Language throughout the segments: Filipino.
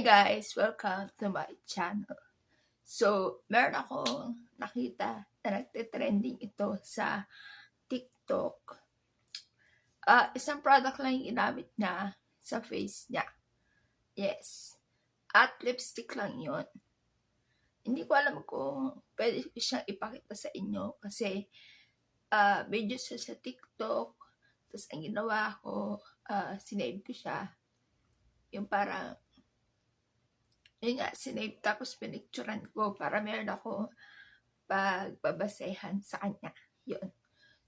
Guys! Welcome to my channel. So, meron akong nakita na nagtitrending ito sa TikTok. Ah, isang product lang yung ginamit niya sa face niya. Yes. At lipstick lang yon. Hindi ko alam kung pwede siyang ipakita sa inyo kasi ah video siya sa TikTok. Tapos ang ginawa ko, ah sinave ko siya. Yung parang yun nga, sinave tapos pinicturean ko para meron ako pagbabasehan sa kanya. Yun.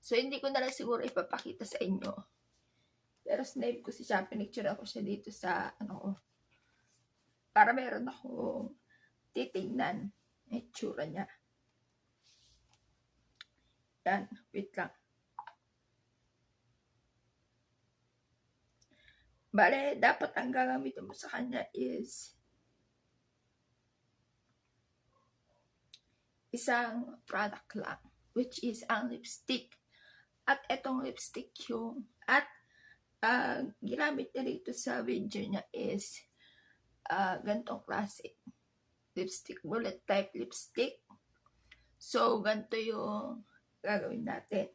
So, hindi ko na lang siguro ipapakita sa inyo. Pero sinave ko siya, pinicturean ko siya dito sa, ano para meron akong titignan itsura niya. Yan, wait lang. Bale, dapat ang gagamitin mo sa kanya is isang product lang, which is ang lipstick. At etong lipstick yung, at uh, ginamit niya dito sa video niya is uh, gantong klase. Lipstick, bullet type lipstick. So, ganito yung gagawin natin.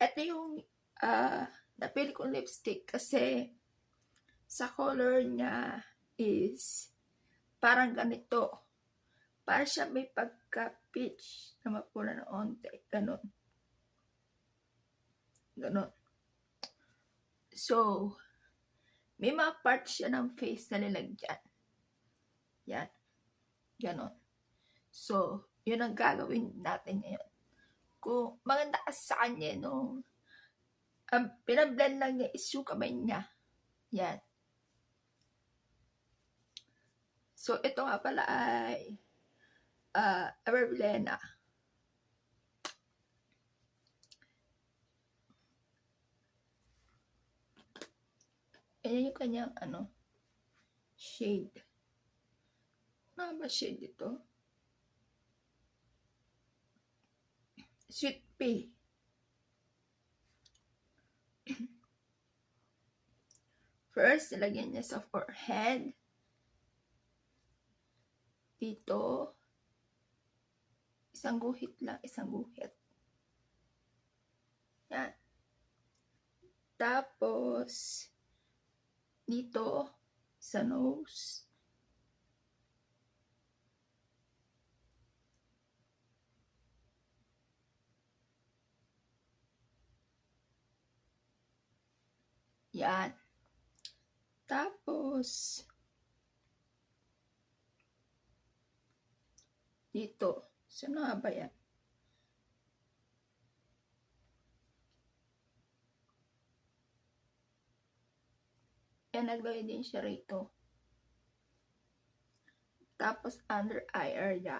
Ito yung uh, napili kong lipstick kasi sa color niya is parang ganito para siya may pagka-pitch na mapula na onte. Ganon. Ganon. So, may mga parts siya ng face na nilagyan. Yan. Ganon. So, yun ang gagawin natin ngayon. Kung maganda kasi sa kanya nung ang pinablend lang niya is yung kamay niya. Yan. So, ito nga pala ay uh, Everblena. Ayan yung kanyang ano, shade. Ano ba shade ito? Sweet pea. First, nilagyan niya sa forehead. Dito. Isang guhit lang, isang guhit. Yan. Tapos, dito, sa nose. Yan. Tapos, dito. Nga ba yan? Yan, naglagay din siya rito. Tapos, under eye area.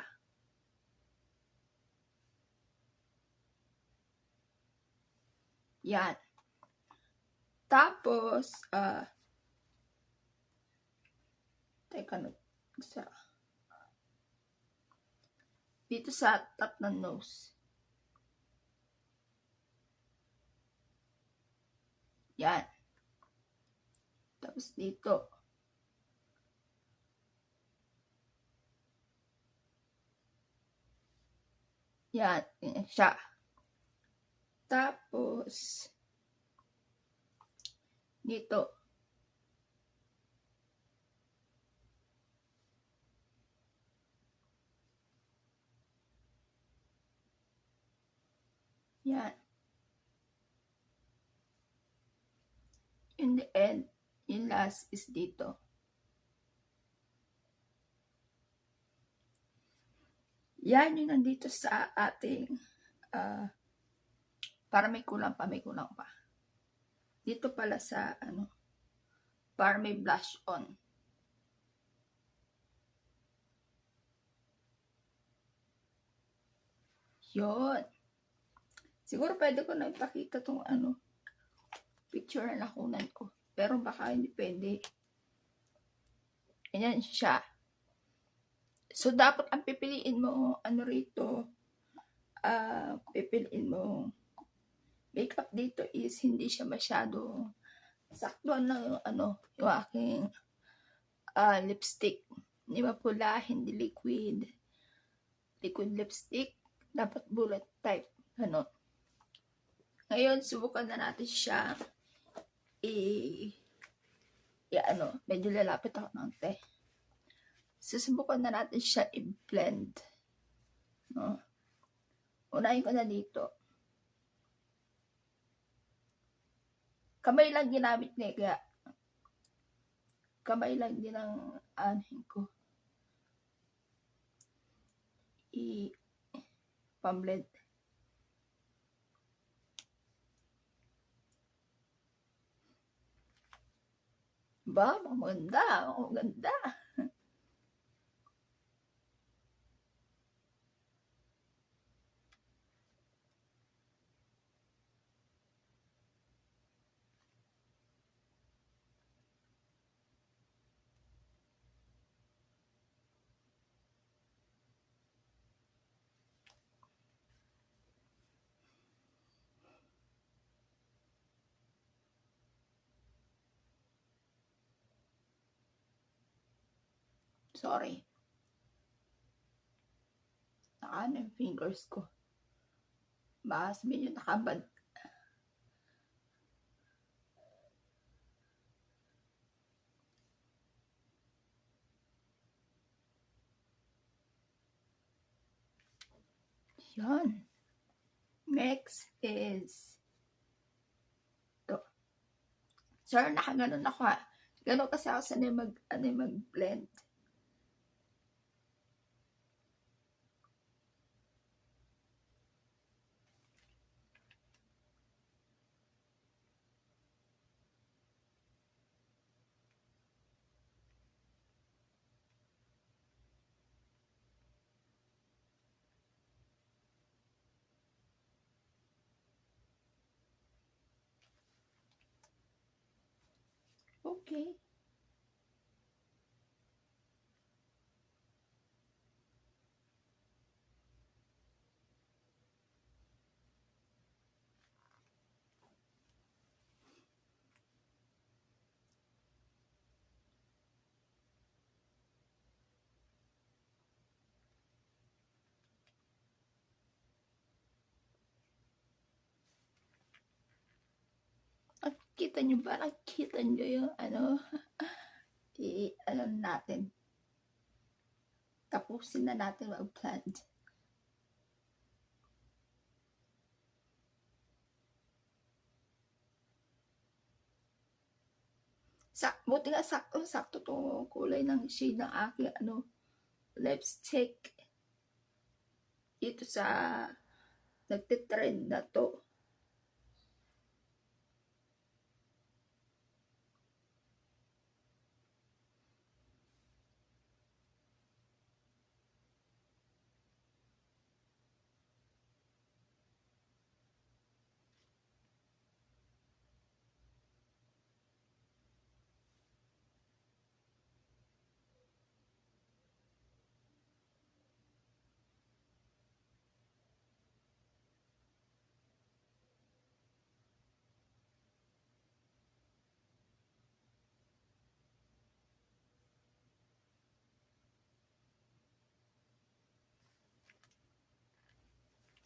Yan. Tapos, ah, uh, teka, sa, dito sa top ng nose. Yan. Tapos dito. Yan. Yan siya. Tapos, dito. Yan. In the end, yung last is dito. Yan yung nandito sa ating uh, para may kulang pa, may kulang pa. Dito pala sa ano, para may blush on. Yun. Siguro pwede ko na ipakita tong ano, picture na nakunan ko. Pero baka hindi pwede. Ayan siya. So, dapat ang pipiliin mo, ano rito, uh, pipiliin mo, makeup dito is hindi siya masyado saktuan lang yung ano, yung aking ah, lipstick. Hindi mapula, hindi liquid. Liquid lipstick, dapat bullet type. Ano. Ngayon, subukan na natin siya i, i ano, medyo lalapit ako ng te. Susubukan na natin siya i-blend. No? Unahin ko na dito. Kamay lang ginamit niya, kaya kamay lang din ang anin ko. I pamblend. Ba, maganda, maganda. Sorry. Nakaano yung fingers ko. Baka sabihin yung nakabad. Yan. Next is to. Sir, nakaganon ako ha. Ganon kasi ako sanay mag, ano, mag-blend. Okay. Nakita nyo ba? Nakita nyo yung ano? I, ano natin. Tapusin na natin mag-plant. Sa, buti nga sakto, sakto to kulay ng shade ng aking ano, lipstick. Ito sa nagtitrend na to.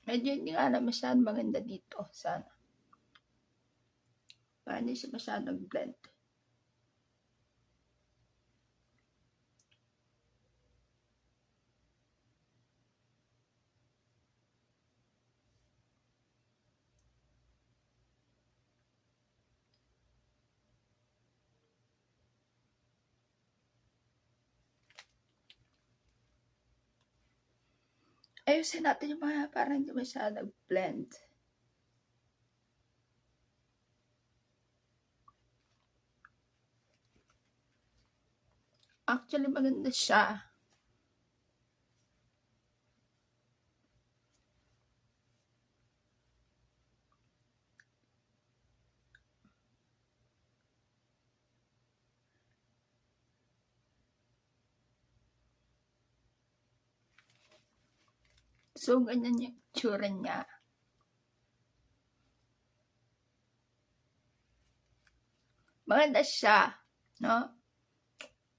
Medyo hindi nga na masyadong maganda dito. Sana. Para hindi siya masyadong blend. Ayusin natin yung mga parang hindi masyadong blend. Actually, maganda siya. So, ganyan yung tsura niya. Maganda siya, no?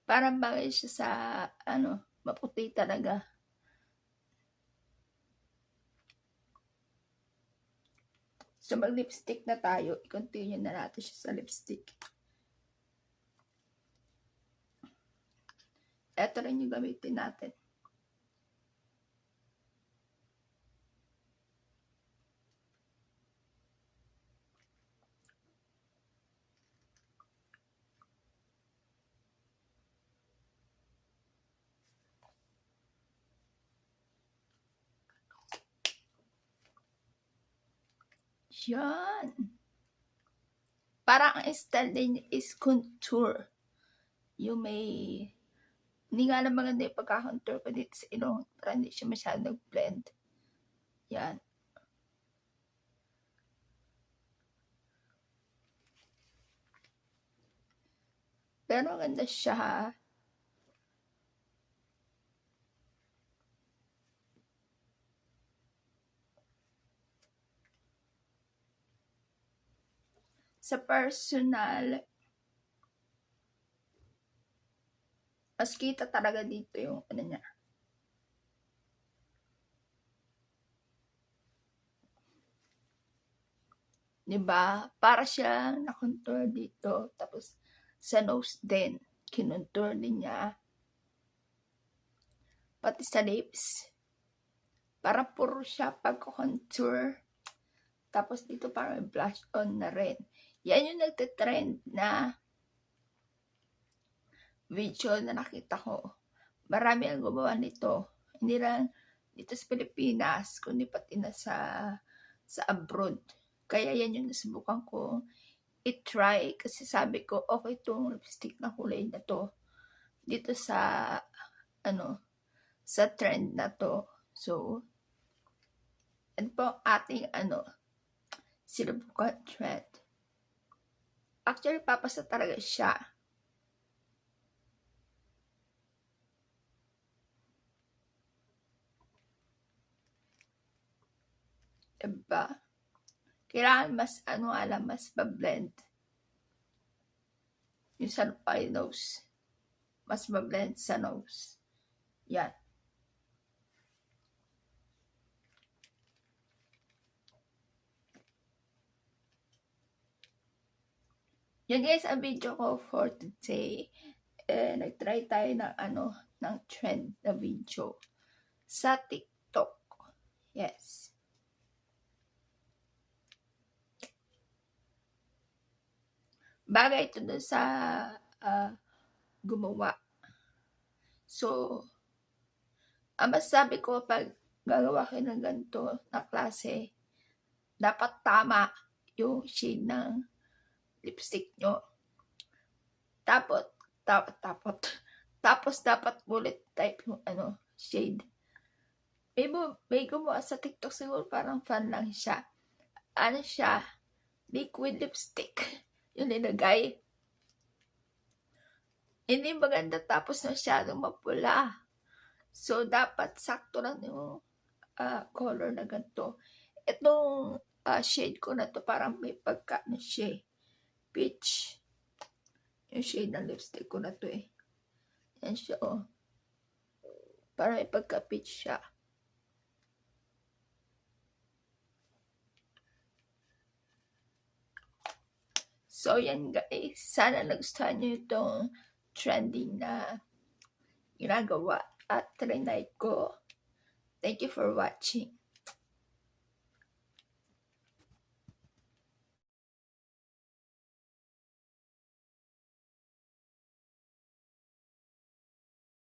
Parang bagay siya sa, ano, maputi talaga. So, mag-lipstick na tayo. I-continue na natin siya sa lipstick. Ito rin yung gamitin natin. Yan. Parang ang style din is contour. Yung may hindi nga lang maganda yung pagka-contour ko dito sa ilong para hindi siya masyado nag-blend. Yan. Pero maganda siya ha. Sa personal, mas kita talaga dito yung ano niya. Diba? Para siya na-contour dito. Tapos, sa nose din. Kinontour din niya. Pati sa lips. Para puro siya pag-contour. Tapos dito parang blush on na rin. Yan yung nagtitrend na video na nakita ko. Marami ang gumawa nito. Hindi lang dito sa Pilipinas, kundi pati na sa sa abroad. Kaya yan yung nasubukan ko i-try kasi sabi ko okay itong lipstick na kulay na to dito sa ano sa trend na to. So, yan po ating ano sinubukan trend. Actually, papasa talaga siya. Diba? Kailangan mas, ano alam, mas pa-blend. Yung sa nose. Mas ma-blend sa nose. Yan. Yan guys, ang video ko for today. Eh, nag-try tayo ng ano, ng trend na video sa TikTok. Yes. Bagay ito dun sa uh, gumawa. So, ang masasabi ko pag gagawa kayo ng ganito na klase, dapat tama yung shade ng lipstick nyo. Tapos, tapos, tapos, tapos dapat bullet type yung ano, shade. May, may gumawa sa TikTok siguro parang fan lang siya. Ano siya? Liquid lipstick. Yung nilagay. Hindi maganda tapos masyadong mapula. So, dapat sakto lang yung uh, color na ganito. Itong uh, shade ko na to parang may pagka na siya peach. Yung shade ng lipstick ko na to eh. Yan siya oh. Para may pagka-peach siya. So, yan guys. Sana nagustuhan nyo itong trending na ginagawa at trinay ko. Thank you for watching.